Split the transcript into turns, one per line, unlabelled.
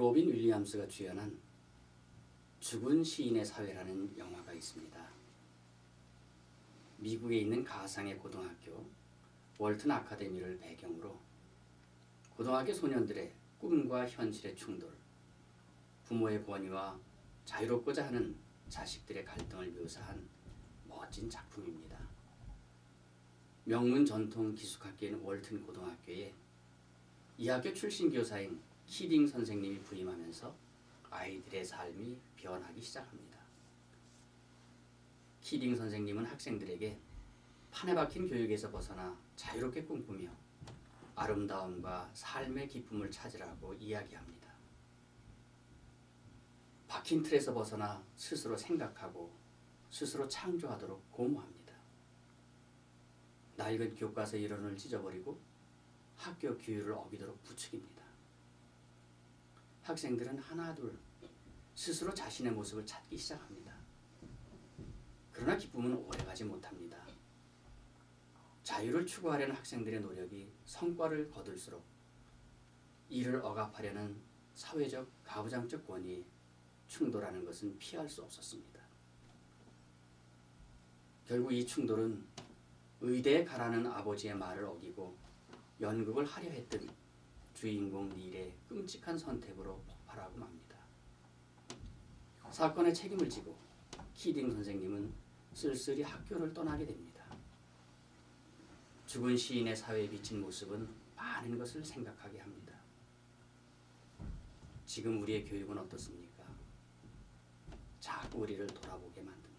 로빈 윌리엄스가 주연한 죽은 시인의 사회라는 영화가 있습니다. 미국에 있는 가상의 고등학교 월튼 아카데미를 배경으로 고등학교 소년들의 꿈과 현실의 충돌, 부모의 권위와 자유롭고자 하는 자식들의 갈등을 묘사한 멋진 작품입니다. 명문 전통 기숙학교인 월튼 고등학교에 이 학교 출신 교사인 키딩 선생님이 부임하면서 아이들의 삶이 변하기 시작합니다. 키딩 선생님은 학생들에게 판에 박힌 교육에서 벗어나 자유롭게 꿈꾸며 아름다움과 삶의 기쁨을 찾으라고 이야기합니다. 박힌 틀에서 벗어나 스스로 생각하고 스스로 창조하도록 고무합니다. 낡은 교과서 이론을 찢어버리고 학교 규율을 어기도록 부추깁니다. 학생들은 하나둘 스스로 자신의 모습을 찾기 시작합니다. 그러나 기쁨은 오래가지 못합니다. 자유를 추구하려는 학생들의 노력이 성과를 거둘수록 이를 억압하려는 사회적 가부장적 권위에 충돌하는 것은 피할 수 없었습니다. 결국 이 충돌은 의대에 가라는 아버지의 말을 어기고 연극을 하려 했던 주인공 닐의 끔찍한 선택으로 폭발하고 맙니다. 사건의 책임을 지고 키딩 선생님은 쓸쓸히 학교를 떠나게 됩니다. 죽은 시인의 사회에 비친 모습은 많은 것을 생각하게 합니다. 지금 우리의 교육은 어떻습니까? 자꾸 우리를 돌아보게 만듭니다.